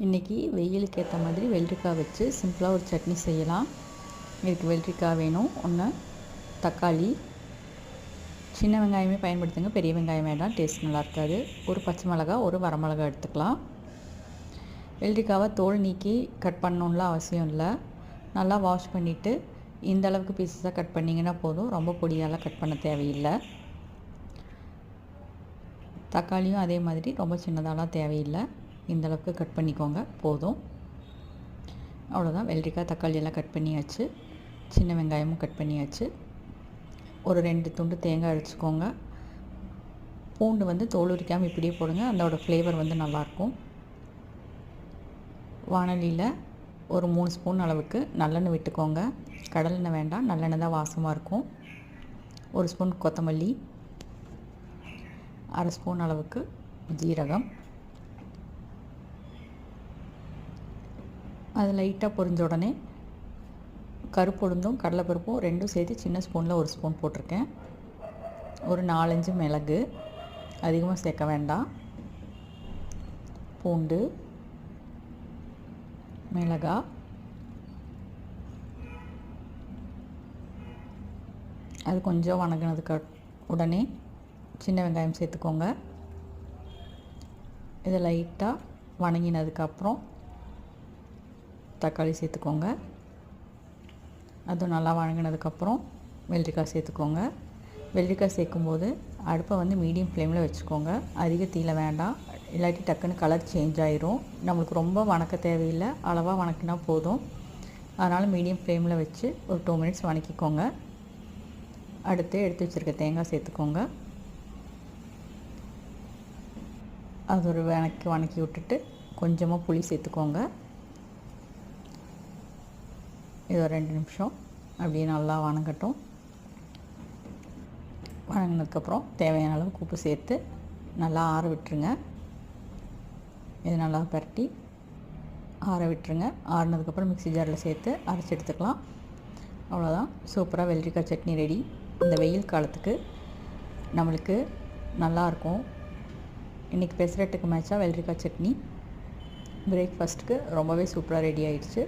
இன்றைக்கி வெயிலுக்கு ஏற்ற மாதிரி வெள்ளரிக்காய் வச்சு சிம்பிளாக ஒரு சட்னி செய்யலாம். இதுக்கு வெள்ளரிக்காய் வேணும். ஒன்று தக்காளி. சின்ன வெங்காயமே பயன்படுத்துங்க. பெரிய வெங்காயம் வேண்டாம். டேஸ்ட் நல்லா இருக்காது. ஒரு பச்சை மிளகா ஒரு வரமிளகா எடுத்துக்கலாம். வெள்ளரிக்காவை தோல் நீக்கி கட் பண்ணணும்லாம் அவசியம் இல்லை. நல்லா வாஷ் பண்ணிவிட்டு இந்த அளவுக்கு பீஸஸாக கட் பண்ணிங்கன்னா போதும். ரொம்ப பொடியாலாம் கட் பண்ண தேவையில்லை. தக்காளியும் அதே மாதிரி ரொம்ப சின்னதாலாம் தேவையில்லை. இந்த அளவுக்கு கட் பண்ணிக்கோங்க. போதும். அவ்வளோதான் வெள்ளரிக்காய் தக்காளி எல்லாம் கட் பண்ணியாச்சு. சின்ன வெங்காயமும் கட் பண்ணியாச்சு. ஒரு ரெண்டு துண்டு தேங்காய் அடிச்சுக்கோங்க பூண்டு வந்து தோல் உரிக்காமல் இப்படியே போடுங்க. அதோட ஃப்ளேவர் வந்து நல்லாயிருக்கும் வானலியில் ஒரு மூணு ஸ்பூன் அளவுக்கு நல்லெண்ணெய் விட்டுக்கோங்க. கடலெண்ணெய் வேண்டாம். நல்லெண்ணெய் தான் வாசமாக இருக்கும். ஒரு ஸ்பூன் கொத்தமல்லி. அரை ஸ்பூன் அளவுக்கு ஜீரகம். அது லைட்டாக பொரிஞ்ச உடனே கருப்புளுந்தும் கடலைப்பருப்பும் ரெண்டும் சேர்த்து சின்ன ஸ்பூனில் ஒரு ஸ்பூன் போட்டிருக்கேன். ஒரு நாலஞ்சு மிளகு அதிகமாக சேர்க்க வேண்டாம். பூண்டு மிளகா அது கொஞ்சம் வணங்கினதுக்கு உடனே சின்ன வெங்காயம் சேர்த்துக்கோங்க. இதை லைட்டாக வணங்கினதுக்கப்புறம் தக்காளி சேர்த்துக்கோங்க. அதுவும் நல்லா வணங்கினதுக்கப்புறம் வெள்ளரிக்காய் சேர்த்துக்கோங்க. வெள்ளரிக்காய் சேர்க்கும்போது அடுப்பை வந்து மீடியம் ஃப்ளேமில் வச்சுக்கோங்க. அதிக தீயில வேண்டாம். இல்லாட்டி டக்குன்னு கலர் சேஞ்ச் ஆயிரும். நம்மளுக்கு ரொம்ப வணக்க தேவையில்லை. அளவாக வணக்கினா போதும். அதனால் மீடியம் ஃப்ளேமில் வச்சு ஒரு டூ மினிட்ஸ் வணக்கிக்கோங்க. அடுத்து எடுத்து வச்சுருக்க தேங்காய் சேர்த்துக்கோங்க. அது ஒரு வணக்கி வணக்கி விட்டுட்டு கொஞ்சமாக புளி சேர்த்துக்கோங்க. இது ஒரு ரெண்டு நிமிஷம். அப்படியே நல்லா வணங்கட்டும். வணங்கினதுக்கப்புறம் தேவையான அளவுக்கு உப்பு சேர்த்து நல்லா ஆற விட்டுருங்க. இது நல்லா பரட்டி ஆற விட்டுருங்க. ஆறினதுக்கப்புறம் மிக்ஸி ஜாரில் சேர்த்து அரைச்சி எடுத்துக்கலாம். அவ்வளோதான் சூப்பராக வெள்ளரிக்காய் சட்னி ரெடி. இந்த வெயில் காலத்துக்கு நம்மளுக்கு நல்லாயிருக்கும் இன்றைக்கி பெசரட்டுக்கு மேட்சாக வெள்ளரிக்காய் சட்னி. பிரேக்ஃபாஸ்ட்டுக்கு ரொம்பவே சூப்பராக ரெடி ஆயிடுச்சு.